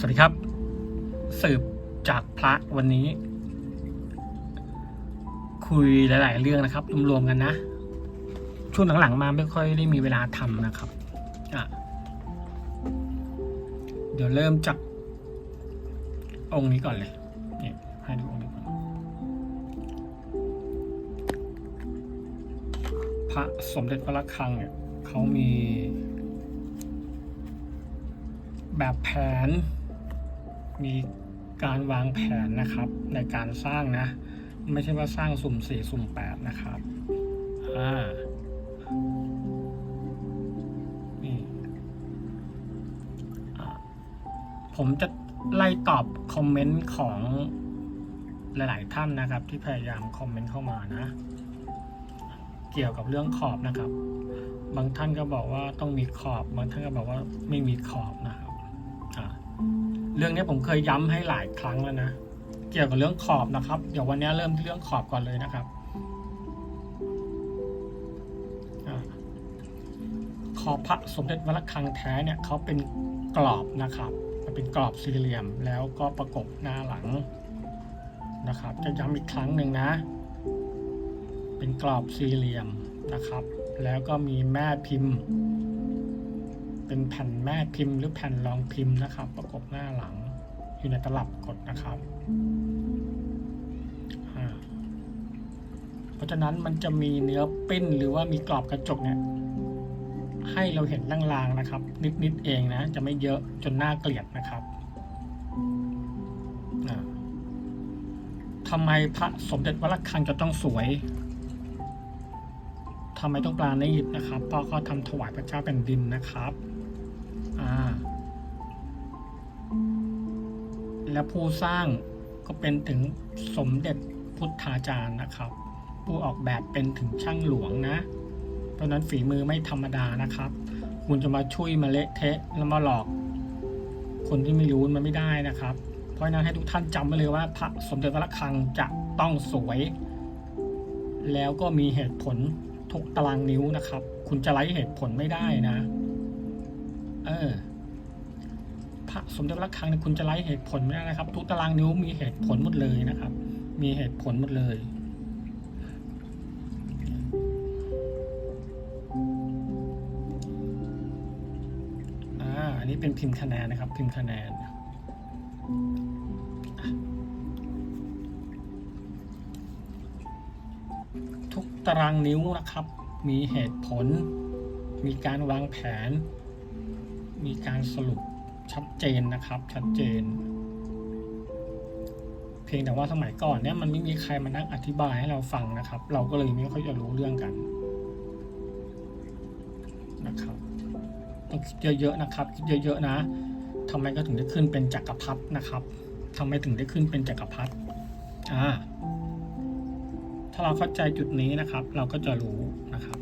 สวัสดีครับ สืบจากพระวันนี้ คุยหลาย ๆ เรื่องนะครับรวมๆกันนะ ช่วงหลัง ๆ มาไม่ค่อยได้มีเวลาทำนะครับอะเดี๋ยวเริ่มจากองค์นี้ก่อนเลยนี่ให้ดูองค์นี้ก่อนพระสมเด็จพระระฆังเนี่ยเขามีแบบแผน มีการวางแผนนะครับในการสร้างนะ ไม่ใช่ว่าสร้างสุ่มสี่สุ่มแปดนะครับอ่านี่ผมจะไล่ตอบคอมเมนต์ของหลาย ๆ ท่านนะครับ ที่พยายามคอมเมนต์เข้ามานะ เกี่ยวกับเรื่องขอบนะครับ บางท่านก็บอกว่าต้องมีขอบ บางท่านก็บอกว่าไม่มีขอบนะครับ เรื่องนี้ผมเคยย้ำให้หลายครั้งแล้วนะ เกี่ยวกับเรื่องขอบนะครับ เดี๋ยววันนี้เริ่มที่เรื่องขอบก่อนเลยนะครับขอบพระสมเด็จวัดระฆังแท้เนี่ยเขาเป็นกรอบนะครับ มันเป็นกรอบสี่เหลี่ยมแล้วก็ประกบหน้าหลังนะครับ จะย้ำอีกครั้งหนึ่งนะ เป็นกรอบสี่เหลี่ยมนะครับ แล้วก็มีแม่พิมพ์ เป็นแผ่นแม่พิมพ์หรือแผ่นรองพิมพ์นะครับ อยู่ในตลับกดนะครับ เพราะฉะนั้นมันจะมีเนื้อปิ้นหรือว่ามีกรอบกระจกเนี่ย ให้เราเห็นลางๆนะครับ นิดๆเองนะ จะไม่เยอะจนน่าเกลียดนะครับทำไมพระสมเด็จวัดระฆังจะต้องสวยทำไมต้องปราณีตนะครับ เพราะเขาทำถวายพระเจ้าแผ่นดินนะครับ และผู้สร้างก็เป็นถึงสมเด็จพุทธาจารย์นะครับ ผู้ออกแบบเป็นถึงช่างหลวงนะ เพราะนั้นฝีมือไม่ธรรมดานะครับ คุณจะมาช่วยมาเละเทะแล้วมาหลอก คนที่ไม่รู้มันไม่ได้นะครับ เพราะนั้นให้ทุกท่านจำไว้เลยว่าพระสมเด็จพระคังจะต้องสวย แล้วก็มีเหตุผลทุกตารางนิ้วนะครับ คุณจะไล่เหตุผลไม่ได้นะ เออ สมเด็จพระคลังเนี่ยคุณจะไล่เหตุผลไม่ได้นะครับ ทุกตารางนิ้วมีเหตุผลหมดเลยนะครับ มีเหตุผลหมดเลยอ่าอันนี้เป็นพิมพ์คะแนนนะครับ พิมพ์คะแนนทุกตารางนิ้วนะครับ มีเหตุผล มีการวางแผน มีการสรุป ชัดเจนนะครับ ชัดเจน เพียงแต่ว่าสมัยก่อนเนี่ยมันไม่มีใครมานั่งอธิบายให้เราฟังนะครับ เราก็เลยไม่ค่อยจะรู้เรื่องกันนะครับต้องคิดเยอะๆนะครับ คิดเยอะๆนะทำไมก็ถึงได้ขึ้นเป็นจักรพรรดินะครับทำไมถึงได้ขึ้นเป็นจักรพรรดิอ่าถ้าเราเข้าใจจุดนี้นะครับ เราก็จะรู้นะครับ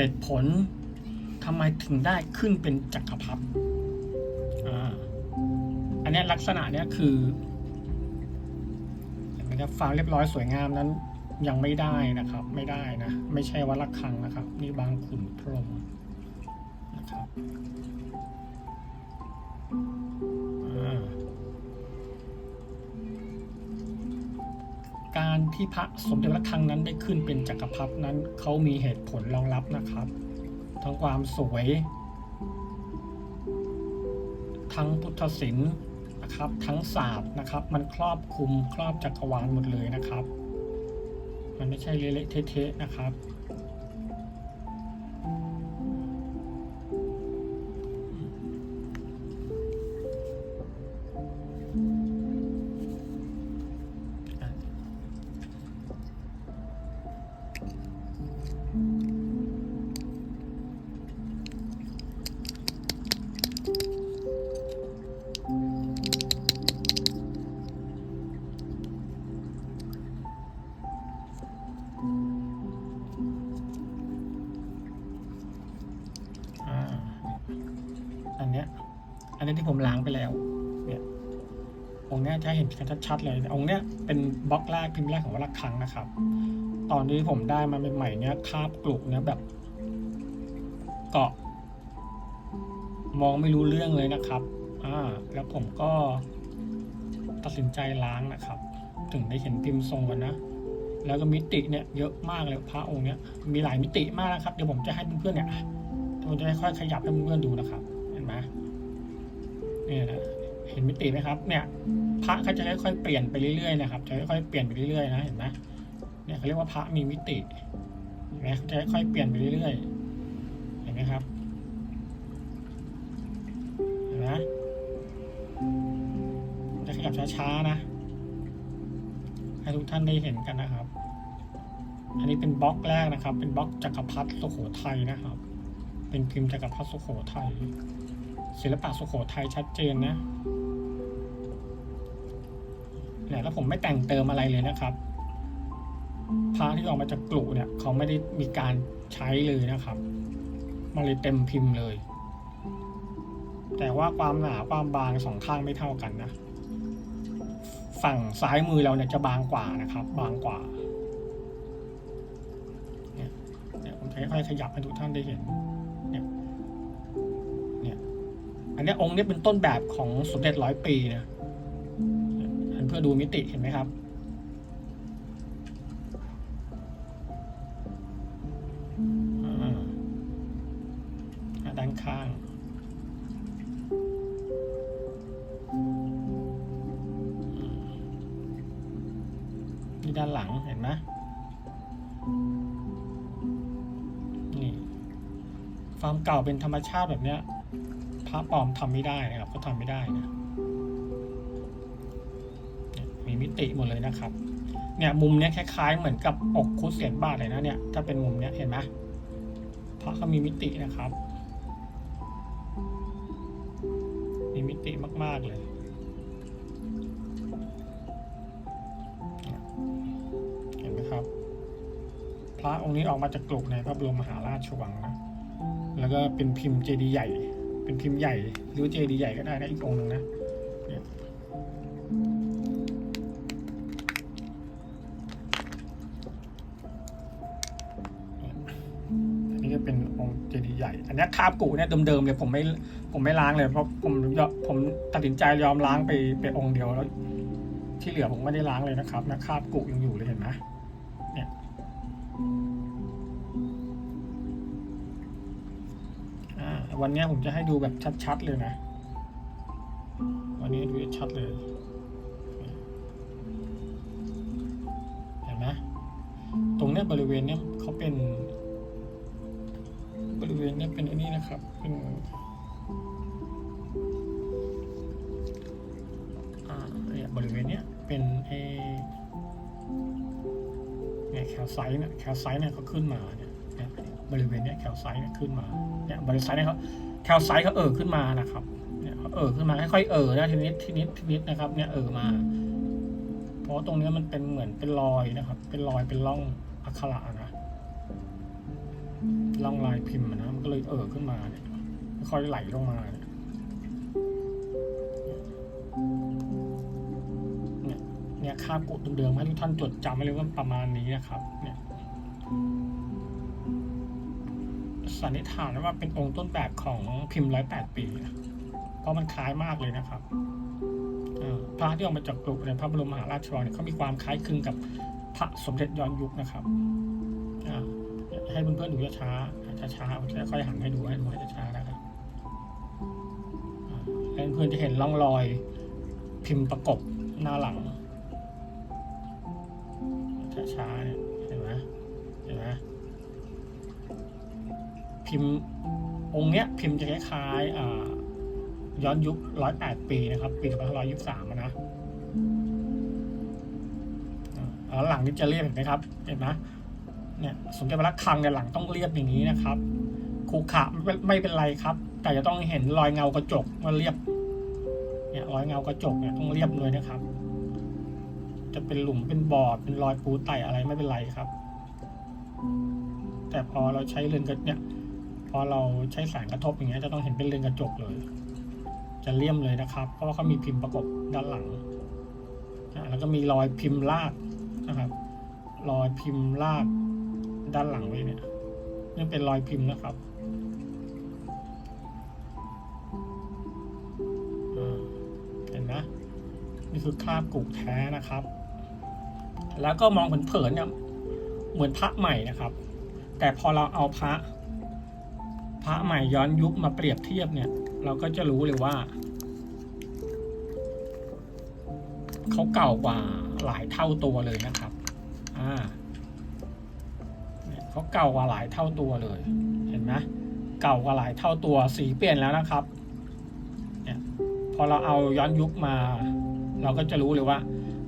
เหตุผลทำไมถึงได้ขึ้นเป็นจักรพรรดิอันนี้ลักษณะเนี้ยคือเห็นไหมครับฟางเรียบร้อยสวยงามนั้นยังไม่ได้นะครับ ไม่ได้นะ ไม่ใช่วัดละคังนะครับ นี่บางขุนพรหมนะครับ การที่พระสมเด็จพระครั้งนั้นได้ขึ้นเป็นจักรพรรดินั้นเขามีเหตุผลรองรับนะครับ ทั้งความสวย ทั้งพุทธศิลป์นะครับ ทั้งศาสตร์นะครับ มันครอบคลุมครอบจักรวาลหมดเลยนะครับ มันไม่ใช่เละเทะนะครับ นเนี้ยอันนี้ที่ผมล้างไปแล้ว เนี่ยองค์เนี้ยจะเห็นกันชัดๆเลยองค์เนี้ยเป็นบล็อกแรกพิมพ์แรกของวัดระฆังนะครับ ตอนนี้ผมได้มาใหม่ๆเนี้ยคาบกลุกเนี้ยแบบเกาะ มองไม่รู้เรื่องเลยนะครับ อ่า แล้วผมก็ตัดสินใจล้างนะครับ ถึงได้เห็นพิมพ์ทรงกันนะแล้วก็มิติเนี่ยเยอะมากเลยพระองค์เนี้ยมีหลายมิติมากนะครับ เดี๋ยวผมจะให้เพื่อนๆเนี่ยผมจะค่อยๆขยับให้เพื่อนๆดูนะครับ เห็นไหมเนี่ยนะเห็นมิติไหมครับ เนี่ยพระเขาจะค่อยๆเปลี่ยนไปเรื่อยๆนะครับจะค่อยๆเปลี่ยนไปเรื่อยๆนะเห็นไหมเนี่ยเขาเรียกว่าพระมีมิติเห็นไหมเขาจะค่อยๆเปลี่ยนไปเรื่อยๆเห็นไหมครับเห็นไหมผมจะขยับช้าๆนะให้ทุกท่านได้เห็นกันนะครับ อันนี้เป็นบล็อกแรกนะครับ เป็นบล็อกจักรพรรดิสุโขทัยนะครับ เป็นพิมพ์จักรพรรดิสุโขทัย ศิลปะสุโขทัยชัดเจนนะเนี่ยแล้วผมไม่แต่งเติมอะไรเลยนะครับพระที่ออกมาจากกลุเนี่ยเขาไม่ได้มีการใช้เลยนะครับมันเลยเต็มพิมพ์เลย แต่ว่าความหนาความบางสองข้างไม่เท่ากันนะฝั่งซ้ายมือเราเนี่ยจะบางกว่านะครับ บางกว่าเนี่ยผมค่อยๆขยับให้ทุกท่านได้เห็นเนี่ย อันนี้องค์นี้เป็นต้นแบบของสมเด็จร้อยปีนะเนี่ยอันเพื่อดูมิติเห็นไหมครับ ด้านข้างนี่ด้านหลังเห็นไหมนี่ความเก่าเป็นธรรมชาติแบบเนี้ย พระปลอมทำไม่ได้นะครับก็ทำไม่ได้นะมีมิติหมดเลยนะครับ เนี่ยมุมเนี้ยคล้ายๆ เหมือนกับอกคุดเสียนบาทเลยนะเนี่ยถ้าเป็นมุมเนี้ยเห็นไหมพระก็มีมิตินะครับ มีมิติมาก ๆเลยเห็นไหมครับ พระองค์นี้ออกมาจากกลุกในพระบรมมหาราชวังนะแล้วก็เป็นพิมพ์เจดีย์ใหญ่ เป็นพิมพ์ใหญ่ หรือเจดีย์ใหญ่ก็ได้นะอีกองหนึ่งนะเนี่ยอันนี้ก็เป็นองค์เจดีย์ใหญ่ อันนี้คาบกุเนี่ยเดิมๆเลยผมไม่ผมไม่ล้างเลย เพราะผมผมตัดสินใจยอมล้างไปไปองค์เดียวแล้ว ที่เหลือผมไม่ได้ล้างเลยนะครับนะคาบกุยังอยู่ วันนี้ผมจะให้ดูแบบชัดๆเลยนะ วันนี้ดูชัดเลย เห็นไหมตรงเนี้ยบริเวณเนี้ยเขาเป็น บริเวณเนี้ยเป็นอันนี้นะครับ เป็นอ่าบริเวณเนี้ยเป็นเอเนี่ยแคลไซต์เนี่ยแคลไซต์เนี่ยเขาขึ้นมาเนี่ย บริเวณเนี้ยแคลไซต์เนี่ยขึ้นมาเนี่ยบริไซต์เนี่ยเขาแคลไซต์เขาเอ่อขึ้นมานะครับเนี่ยเขาเอ่อขึ้นมาค่อยๆเอ่อนะทีนิดทีนิดทีนิดนะครับเนี่ยเอ่อมา เพราะตรงเนี้ยมันเป็นเหมือนเป็นรอยนะครับ เป็นรอยเป็นร่องอักขระนะร่องลายพิมพ์นะมันก็เลยเอ่อขึ้นมาเนี่ยค่อยๆไหลลงมาเนี่ยเนี่ยค่ากุเดิมๆให้ทุกท่านจดจำไว้เลยว่าประมาณนี้นะครับ เนี่ย สันนิษฐานว่าเป็นองค์ต้นแบบของพิมพ์ร้อยแปดปี เพราะมันคล้ายมากเลยนะครับพระที่ออกมาจากกรุในพระบรมมหาราชวังเนี่ยเขามีความคล้ายคลึงกับพระสมเด็จย้อนยุคนะครับให้เพื่อนๆดูช้าๆช้าๆผมจะค่อยหันให้ดูให้ดูให้ช้านะครับเพื่อนๆจะเห็นร่องรอยพิมพ์ประกบหน้าหลัง พิมพ์องค์เนี้ยพิมพ์จะคล้ายๆอ่าย้อนยุคร้อยแปดปีนะครับ ปีสองพันร้อยยี่สิบสามนะแล้วหลังนี้จะเรียบเห็นไหมครับ เห็นไหมเนี่ยสมเด็จพระลักคังเนี่ยหลังต้องเรียบอย่างนี้นะครับขูขระไม่เป็นไรครับ แต่จะต้องเห็นรอยเงากระจกว่าเรียบ เนี่ยรอยเงากระจกเนี่ยต้องเรียบเลยนะครับ จะเป็นหลุมเป็นบ่อเป็นรอยปูไตอะไรไม่เป็นไรครับ แต่พอเราใช้เลนส์กระเนี่ย พอเราใช้แสงกระทบอย่างเงี้ยจะต้องเห็นเป็นเลนส์กระจกเลย จะเลี่ยมเลยนะครับ เพราะว่าเขามีพิมพ์ประกบด้านหลังแล้วก็มีรอยพิมพ์ลากนะครับรอยพิมพ์ลากด้านหลังไว้เนี่ยนี่เป็นรอยพิมพ์นะครับเห็นไหมนี่คือคราบกุกแท้นะครับ แล้วก็มองเผินๆเนี่ยเหมือนพระใหม่นะครับ แต่พอเราเอาพระ พระใหม่ย้อนยุคมาเปรียบเทียบเนี่ย เราก็จะรู้เลยว่าเขาเก่ากว่าหลายเท่าตัวเลยนะครับ อ่าเขาเก่ากว่าหลายเท่าตัวเลย เห็นไหมเก่ากว่าหลายเท่าตัวสีเปลี่ยนแล้วนะครับ เนี่ยพอเราเอาย้อนยุคมา เราก็จะรู้เลยว่า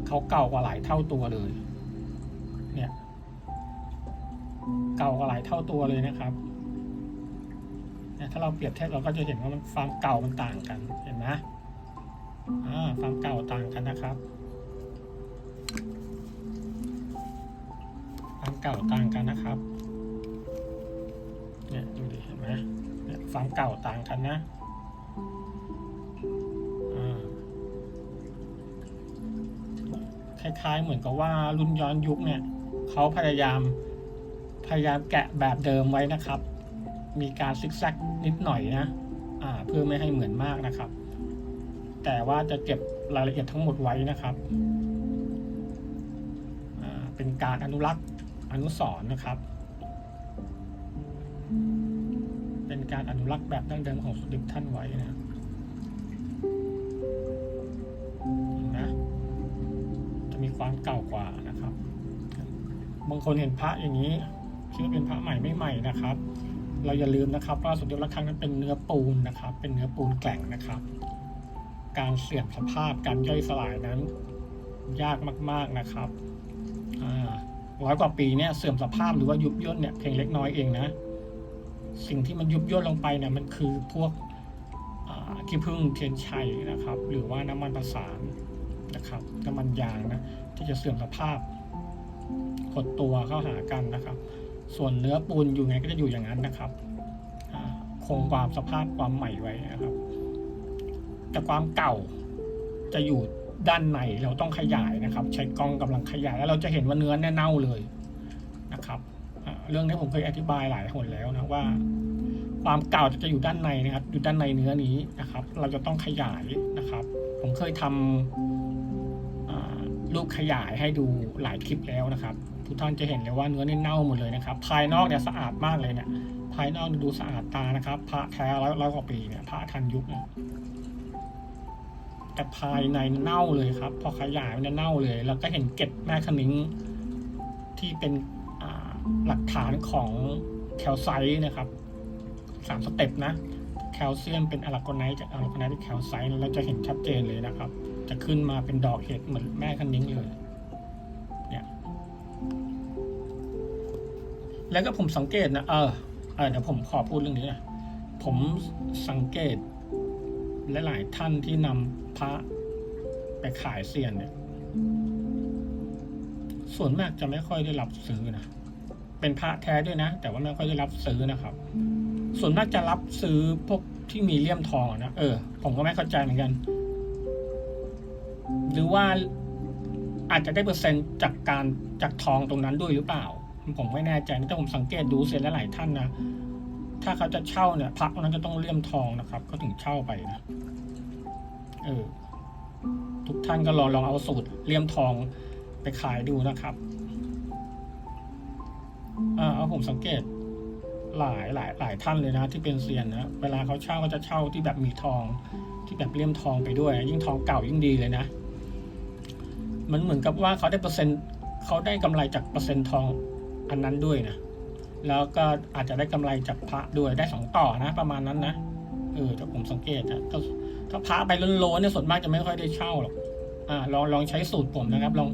เขาเก่ากว่าหลายเท่าตัวเลย เนี่ย เก่ากว่าหลายเท่าตัวเลยนะครับ ถ้าเราเปรียบเทียบเราก็จะเห็นว่ามันความเก่ามันต่างกันเห็นไหมอ่าความเก่าต่างกันนะครับความเก่าต่างกันนะครับเนี่ยดูดิเห็นไหมเนี่ยความเก่าต่างกันนะอ่าคล้ายๆเหมือนกับว่ารุ่นย้อนยุคเนี่ยเขาพยายามพยายามแกะแบบเดิมไว้นะครับ มีการซิกแซกนิดหน่อยนะอ่าเพื่อไม่ให้เหมือนมากนะครับ แต่ว่าจะเก็บรายละเอียดทั้งหมดไว้นะครับอ่าเป็นการอนุรักษ์อนุสรณ์นะครับ เป็นการอนุรักษ์แบบดั้งเดิมของสมเด็จท่านไว้นะนไหมจะมีความเก่ากว่านะครับ บางคนเห็นพระอย่างนี้คิดว่าเป็นพระใหม่ไม่ใหม่นะครับ เราอย่าลืมนะครับว่าสมเด็จพระครั้งนั้นเป็นเนื้อปูนนะครับ เป็นเนื้อปูนแกร่งนะครับ การเสื่อมสภาพการย่อยสลายนั้น ยากมาก ๆนะครับร้อยกว่าปีเนี่ยเสื่อมสภาพหรือว่ายุบย่นเนี่ยเพียงเล็กน้อยเองนะ สิ่งที่มันยุบย่นลงไปเนี่ยมันคือพวกขี้ผึ้งเทียนชัยนะครับ หรือว่าน้ำมันประสานนะครับน้ำมันยางนะที่จะเสื่อมสภาพหดตัวเข้าหากันนะครับ ส่วนเนื้อปูนอยู่ไงก็จะอยู่อย่างนั้นนะครับคงความสภาพความใหม่ไว้นะครับ แต่ความเก่าจะอยู่ด้านในเราต้องขยายนะครับ ใช้กล้องกำลังขยายแล้วเราจะเห็นว่าเนื้อเนี่ยเน่าเลยนะครับเรื่องนี้ผมเคยอธิบายหลายหนแล้วนะว่า ความเก่าจะอยู่ด้านในนะครับ อยู่ด้านในเนื้อนี้นะครับ เราจะต้องขยายนะครับ ผมเคยทำอ่ารูปขยายให้ดูหลายคลิปแล้วนะครับ ทุกท่านจะเห็นเลยว่าเนื้อนี่เน่าหมดเลยนะครับ ภายนอกเนี่ยสะอาดมากเลยเนี่ย ภายนอกดูสะอาดตานะครับ พระแท้ร้อยร้อยกว่าปีเนี่ยพระทันยุคเนี่ยแต่ภายในเน่าเลยครับ พอขยายมันเน่าเลย แล้วก็เห็นเกล็ดแม่คะนิ้งที่เป็นหลักฐานของแคลไซต์นะครับสามสเต็ปนะ แคลเซียมเป็นอะลากไนท์จากอะลากไนท์เป็นแคลไซต์เราจะเห็นชัดเจนเลยนะครับ จะขึ้นมาเป็นดอกเห็ดเหมือนแม่คะนิ้งเลย แล้วก็ผมสังเกตนะเออเออเดี๋ยวผมขอพูดเรื่องนี้นะผมสังเกตหลายๆท่านที่นำพระไปขายเซียนเนี่ย ส่วนมากจะไม่ค่อยได้รับซื้อนะ เป็นพระแท้ด้วยนะ แต่ว่าไม่ค่อยได้รับซื้อนะครับ ส่วนมากจะรับซื้อพวกที่มีเลี่ยมทองนะเออ ผมก็ไม่เข้าใจเหมือนกัน หรือว่าอาจจะได้เปอร์เซ็นต์จากการจากทองตรงนั้นด้วยหรือเปล่า ผมไม่แน่ใจนะแต่ผมสังเกตดูเซียนหลายท่านนะถ้าเขาจะเช่าเนี่ยพระนั้นจะต้องเลี่ยมทองนะครับก็ถึงเช่าไปนะเออทุกท่านก็ลองลองเอาสูตรเลี่ยมทองไปขายดูนะครับอ่าเอาผมสังเกตหลายหลายหลายท่านเลยนะ ที่เป็นเซียนนะเวลาเขาเช่าก็จะเช่าที่แบบมีทอง ที่แบบเลี่ยมทองไปด้วย ยิ่งทองเก่ายิ่งดีเลยนะมันเหมือนกับว่าเขาได้เปอร์เซ็นต์เขาได้กำไรจากเปอร์เซ็นต์ทอง อันนั้นด้วยนะ แล้วก็อาจจะได้กำไรจากพระด้วยได้สองต่อนะ ประมาณนั้นนะเออแต่ผมสังเกตนะถ้าถ้าพระไปล้นๆเนี่ยส่วนมากจะไม่ค่อยได้เช่าหรอกอ่าลองลองใช้สูตรผมนะครับ ลอง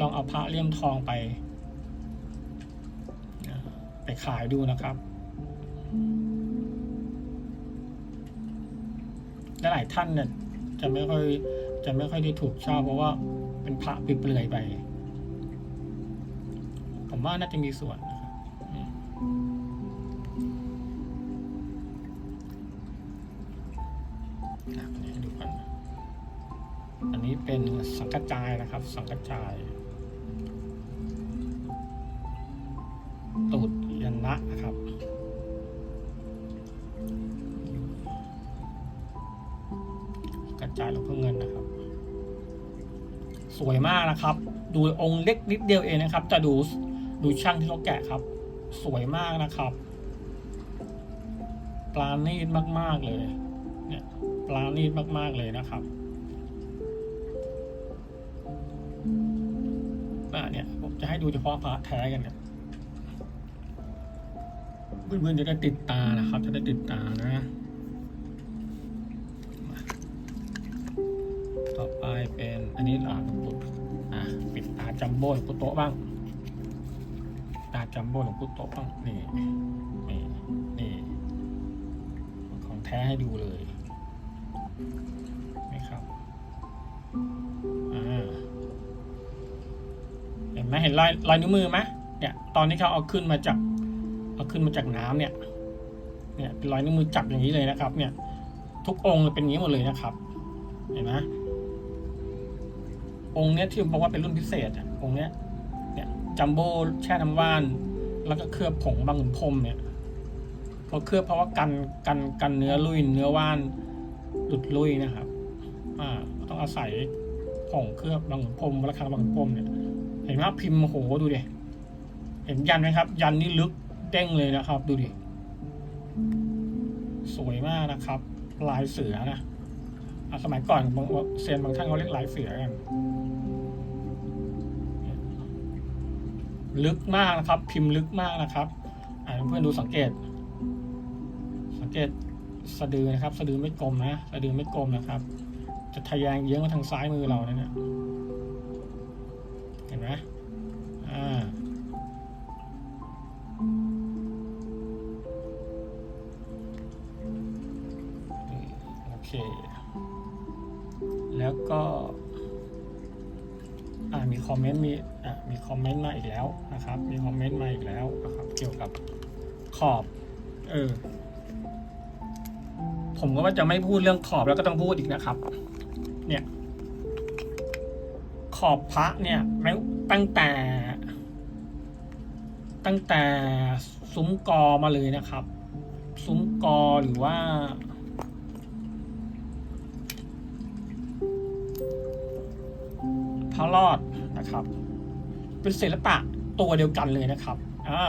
ลองเอาพระเลี่ยมทองไป ไปขายดูนะครับและหลายท่านเนี่ยจะไม่ค่อยจะไม่ค่อยได้ถูกเช่าเพราะว่าเป็นพระเปลือยไป ผมว่าน่าจะมีส่วนนะครับอันนี้ให้ดูกันนอันนี้เป็นสังกัจจายนะครับ สังกัจจายตูดยันนะนะครับกระจายลวงพ่อเงินนะครับ สวยมากนะครับ ดูองค์เล็กนิดเดียวเองนะครับ จะดู ดูช่างที่เขาแกะครับ สวยมากนะครับ ปลาณีตมาก ๆ เลย เนี่ย ปลาณีตมาก ๆ เลยนะครับอ่าเนี่ย ผมจะให้ดูเฉพาะพระแท้กันเนี่ยเพื่อนๆจะได้ติดตานะครับ จะได้ติดตานะต่อไปเป็นอันนี้หลังปุตอะปิดตาจัมโบ้ปุโตะบ้าง ตาจัมโบ้หลวงปุโตะบ้างนี่นี่นี่ของแท้ให้ดูเลยนี่ครับเห็นไหมเห็นรอยรอยนิ้วมือไหมเนี่ย ตอนที่เขาเอาขึ้นมาจากเอาขึ้นมาจากน้ำเนี่ย เนี่ยเป็นรอยนิ้วมือจับอย่างนี้เลยนะครับ เนี่ย ทุกองค์เป็นอย่างนี้หมดเลยนะครับ เห็นไหมองค์เนี้ยที่ผมบอกว่าเป็นรุ่นพิเศษอะองค์เนี้ย จัมโบ้แช่น้ำว่าน แล้วก็เคลือบผงบางขุนพรมเนี่ยพราะเคลือบเพราะว่ากันกันกันเนื้อลุยเนื้อว่านหลุดลุยนะครับอ่าต้องอาศัยผงเคลือบบางขุนพรมระฆังบางขุนพรมเนี่ยเห็นไหมพิมพ์โอ้โหดูดิเห็นยันไหมครับ ยันนี่ลึกเด้งเลยนะครับ ดูดิสวยมากนะครับ ลายเสือนะอสมัยก่อนเซียนบางท่านเขาเรียกลายเสือกัน ลึกมากนะครับ พิมพ์ลึกมากนะครับอ่าเพื่อนดูสังเกต สังเกตสะดือนะครับ สะดือไม่กลมนะ สะดือไม่กลมนะครับ จะทะแยงเยื้องมาทางซ้ายมือเรานะเนี่ย อีกแล้วนะครับ มีคอมเมนต์มาอีกแล้วนะครับเกี่ยวกับขอบ เออ ผมก็ว่าจะไม่พูดเรื่องขอบแล้วก็ต้องพูดอีกนะครับ เนี่ย ขอบพระเนี่ยไม่ตั้งแต่ตั้งแต่ซุ้มกอมาเลยนะครับ ซุ้มกอหรือว่า พระรอดนะครับ เป็นศิลปะตัวเดียวกันเลยนะครับอ่า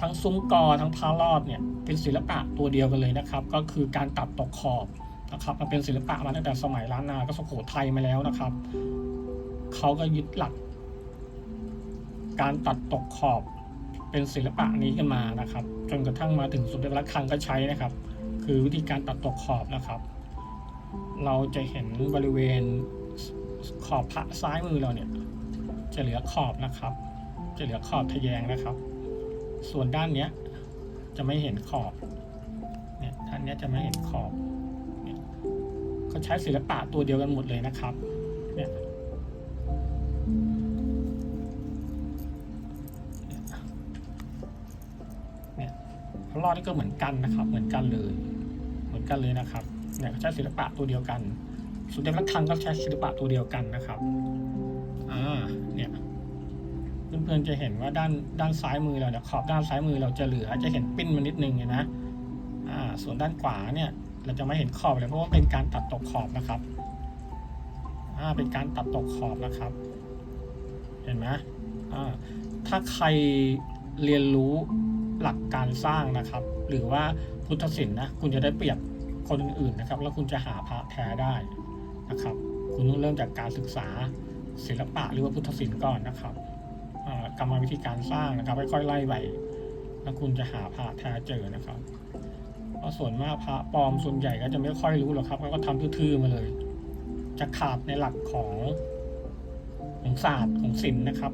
ทั้งซุ้มกอทั้งพระรอดเนี่ยเป็นศิลปะตัวเดียวกันเลยนะครับ ก็คือการตัดตกขอบนะครับมันเป็นศิลปะมาตั้งแต่สมัยล้านนาก็สุโขทัยมาแล้วนะครับเขาก็ยึดหลัก การตัดตกขอบเป็นศิลปะนี้ขึ้นมานะครับ จนกระทั่งมาถึงสมเด็จพระระฆังก็ใช้นะครับ คือวิธีการตัดตกขอบนะครับ เราจะเห็นบริเวณขอบพระซ้ายมือเราเนี่ย จะเหลือขอบนะครับ จะเหลือขอบทะแยงนะครับ ส่วนด้านเนี้ยจะไม่เห็นขอบเนี่ยด้านเนี้ยจะไม่เห็นขอบเนี่ยก็ใช้ศิลปะตัวเดียวกันหมดเลยนะครับเนี่ยเนี่ยพระรอดนี่ก็เหมือนกันนะครับ เหมือนกันเลย เหมือนกันเลยนะครับเนี่ยใช้ศิลปะตัวเดียวกัน สุดเด็จพระคลังก็ใช้ศิลปะตัวเดียวกันนะครับ อ่าเนี่ยเพื่อนๆจะเห็นว่าด้านด้านซ้ายมือเราเนี่ยขอบด้านซ้ายมือเราจะเหลือจะเห็นปิ้นมานิดนึงเห็นไหมอ่าส่วนด้านขวาเนี่ย เราจะไม่เห็นขอบเลยเพราะว่าเป็นการตัดตกขอบนะครับอ่าเป็นการตัดตกขอบนะครับ เห็นไหมอ่าถ้าใครเรียนรู้หลักการสร้างนะครับ หรือว่าพุทธศิลป์นะคุณจะได้เปรียบคนอื่นๆนะครับ แล้วคุณจะหาพระแท้ได้นะครับ คุณต้องเริ่มจากการศึกษา ศิลปะหรือว่าพุทธศิลป์ก่อนนะครับกรรมวิธีการสร้างนะครับค่อยๆไล่ไปแล้วคุณจะหาพระแท้เจอนะครับเพราะส่วนมากพระปลอมส่วนใหญ่ก็จะไม่ค่อยรู้หรอกครับเขาก็ทำทื่อๆมาเลย จะขาดในหลักของของศาสตร์ของศิลป์นะครับ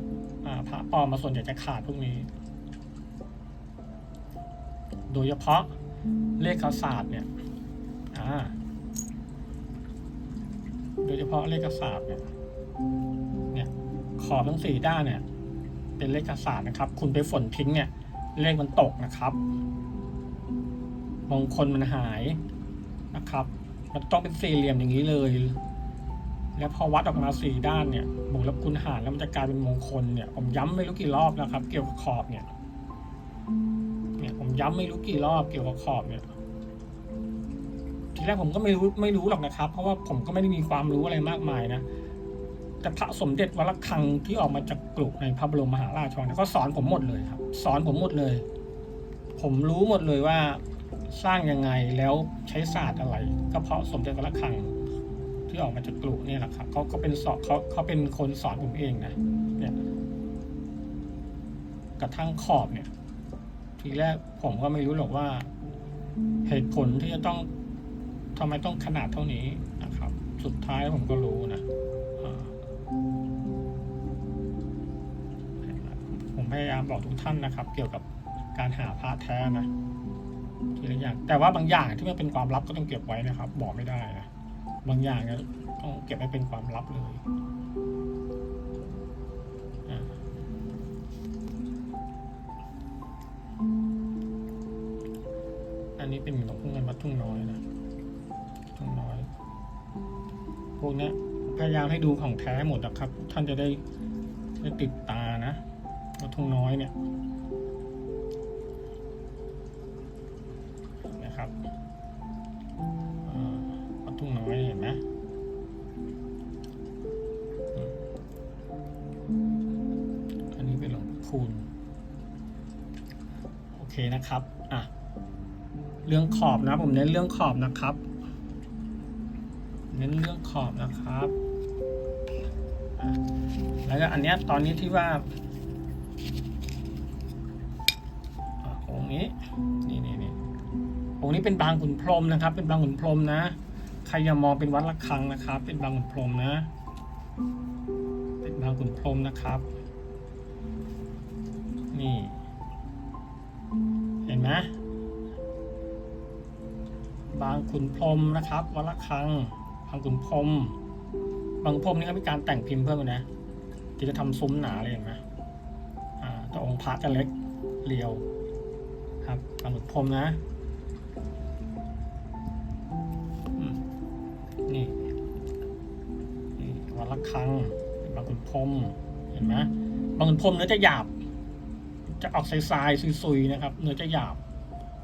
พระปลอมมาส่วนใหญ่จะขาดพวกนี้ โดยเฉพาะเลขศาสตร์เนี่ยโดยเฉพาะเลขศาสตร์เนี่ย ขอบทั้งสี่ด้านเนี่ย เป็นเลขศาสตร์นะครับ คุณไปฝนทิ้งเนี่ย เลขมันตกนะครับ มงคลมันหายนะครับ มันต้องเป็นสี่เหลี่ยมอย่างนี้เลย แล้วพอวัดออกมาสี่ด้านเนี่ยบวกลบคูณหารแล้วมันจะกลายเป็นมงคลเนี่ย ผมย้ำไม่รู้กี่รอบนะครับ เกี่ยวกับขอบเนี่ย เนี่ยผมย้ำไม่รู้กี่รอบเกี่ยวกับขอบเนี่ยทีแรกผมก็ไม่รู้ไม่รู้หรอกนะครับ เพราะว่าผมก็ไม่ได้มีความรู้อะไรมากมายนะ แต่พระสมเด็จวัดระฆังที่ออกมาจากกลุในพระบรมมหาราชวังเนี่ยเขาสอนผมหมดเลยครับ สอนผมหมดเลย ผมรู้หมดเลยว่าสร้างยังไงแล้วใช้ศาสตร์อะไร ก็เพราะสมเด็จวัดระฆังที่ออกมาจากกลุเนี่ยแหละครับเขาก็เป็นสอนเขาเขาเป็นคนสอนผมเองนะเนี่ยกระทั่งขอบเนี่ย ทีแรกผมก็ไม่รู้หรอกว่า เหตุผลที่จะต้องทำไมต้องขนาดเท่านี้นะครับ สุดท้ายผมก็รู้นะ พยายามบอกทุกท่านนะครับ เกี่ยวกับการหาพระแท้นะทีละอย่างแต่ว่าบางอย่างที่มันเป็นความลับก็ต้องเก็บไว้นะครับ บอกไม่ได้นะบางอย่างเนี่ยต้องเก็บไว้เป็นความลับเลยอันนี้เป็นหลวงพ่อเงินวัดทุ่งน้อยนะทุ่งน้อยพวกนี้พยายามให้ดูของแท้หมดนะครับ ท่านจะได้ได้ติดตานะวัด ทุ่งน้อยเนี่ยนะครับอ่าวัดทุ่งน้อยเห็นไหมอันนี้เป็นหลวงพ่อคูณโอเคนะครับอะเรื่องขอบนะผมเน้นเรื่องขอบนะครับ เน้นเรื่องขอบนะครับแล้วก็อันเนี้ยตอนนี้ที่ว่า นี้นี่นี่นี่องค์นี้เป็นบางขุนพรมนะครับ เป็นบางขุนพรมนะ ใครอย่ามองเป็นวัดระฆังนะครับ เป็นบางขุนพรมนะ เป็นบางขุนพรมนะครับ นี่ เห็นไหมบางขุนพรมนะครับวัดระฆัง บางขุนพรมบางขุนพรมนี่ก็มีการแต่งพิมพ์เพิ่มนะที่จะทำซุ้มหนาเลยเห็นไหมอ่าแต่องค์พระจะเล็กเรียว ครับบางขุนพรหมนะอืมนี่นี่วัดระฆังเป็นบางขุนพรหมเห็นไหมบางขุนพรหมเนื้อจะหยาบ จะออกทรายๆซุยๆนะครับ เนื้อจะหยาบ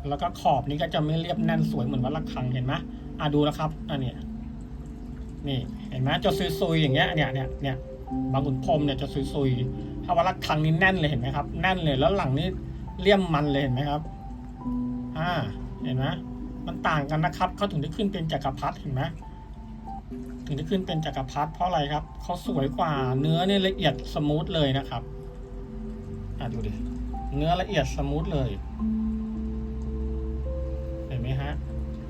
แล้วก็ขอบนี้ก็จะไม่เรียบแน่นสวยเหมือนวัดระฆังเห็นไหมอะดูนะครับอันเนี้ยนี่เห็นไหมจะซุยๆอย่างเงี้ยเนี่ยเนี่ยเนี่ยบางขุนพรหมเนี่ยจะซุยๆถ้าวัดระฆังนี่แน่นเลยเห็นไหมครับแน่นเลยแล้วหลังนี่เลี่ยมมันเลยเห็นไหมครับ อ่า เห็นไหมมันต่างกันนะครับ เขาถึงได้ขึ้นเป็นจักรพรรดิเห็นไหมถึงได้ขึ้นเป็นจักรพรรดิเพราะอะไรครับ เขาสวยกว่า เนื้อเนี่ยละเอียดสมูทเลยนะครับ อะดูดิ เนื้อละเอียดสมูทเลย เห็นไหมฮะ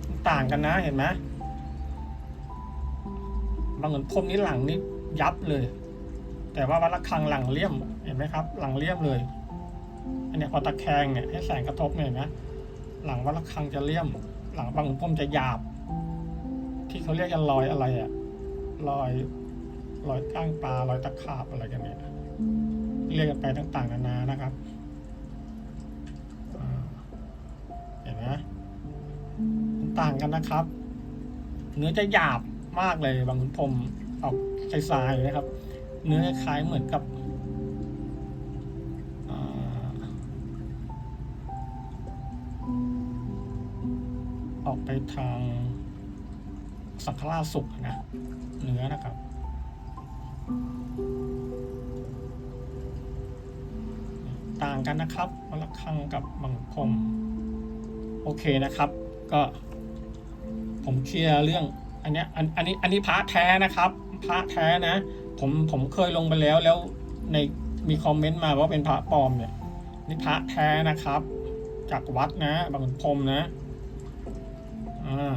มันต่างกันนะ เห็นไหมบางเหมือนพรมนี้หลังนี่ยับเลย แต่ว่าวัดระฆังหลังเลี่ยม เห็นไหมครับ หลังเลี่ยมเลย อันนี้พอตะแคงเนี่ยให้แสงกระทบเนี่ยเห็นไหม หลังวัดระฆังจะเลี่ยม หลังบางเหมือนพรมจะหยาบ ที่เขาเรียกกันรอยอะไรอะรอยรอยก้างปลารอยตะขาบอะไรกันเนี่ยเรียกกันไปต่างๆนานานะครับเห็นไหมต่างกันนะครับ เนื้อจะหยาบมากเลยบางขุนพรมออกทรายๆนะครับ เนื้อคล้ายเหมือนกับ ออกไปทางสังฆราชสุกนะเนื้อนะครับ ต่างกันนะครับมะละคังกับบางพรหมโอเคนะครับ ก็ผมเคลียร์เรื่องอันเนี้ยอันอันนี้อันนี้พระแท้นะครับพระแท้นะ ผมผมเคยลงไปแล้วแล้วในมีคอมเมนต์มาว่าเป็นพระปลอมเนี่ยนี่พระแท้นะครับ จากวัดนะบางพรมนะ อ่า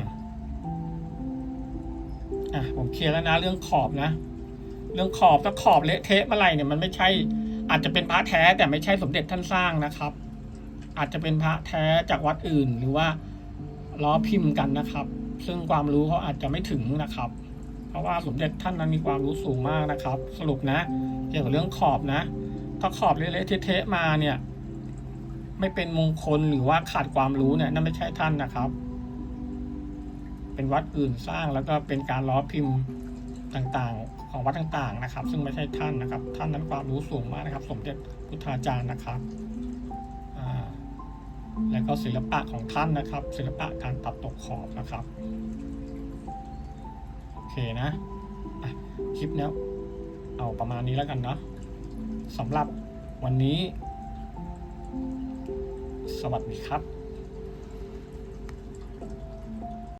อะผมเคลียร์แล้วนะเรื่องขอบนะ เรื่องขอบถ้าขอบเละเทะเมื่อไหร่เนี่ยมันไม่ใช่ อาจจะเป็นพระแท้แต่ไม่ใช่สมเด็จท่านสร้างนะครับ อาจจะเป็นพระแท้จากวัดอื่นหรือว่าล้อพิมพ์กันนะครับ ซึ่งความรู้เขาอาจจะไม่ถึงนะครับ เพราะว่าสมเด็จท่านนั้นมีความรู้สูงมากนะครับ สรุปนะ เกี่ยวกับเรื่องขอบนะ ถ้าขอบเละๆเทะๆมาเนี่ย ไม่เป็นมงคลหรือว่าขาดความรู้เนี่ยนั่นไม่ใช่ท่านนะครับ เป็นวัดอื่นสร้างแล้วก็เป็นการล้อพิมพ์ต่างๆ ของวัดต่างๆนะครับ ซึ่งไม่ใช่ท่านนะครับ ท่านนั้นความรู้สูงมากนะครับ สมเด็จพุทธาจารย์นะครับแล้วก็ศิลปะของท่านนะครับ ศิลปะการตัดตกขอบนะครับโอเคนะะคลิปเนี้ยเอาประมาณนี้แล้วกันเนาะสำหรับวันนี้ สวัสดีครับ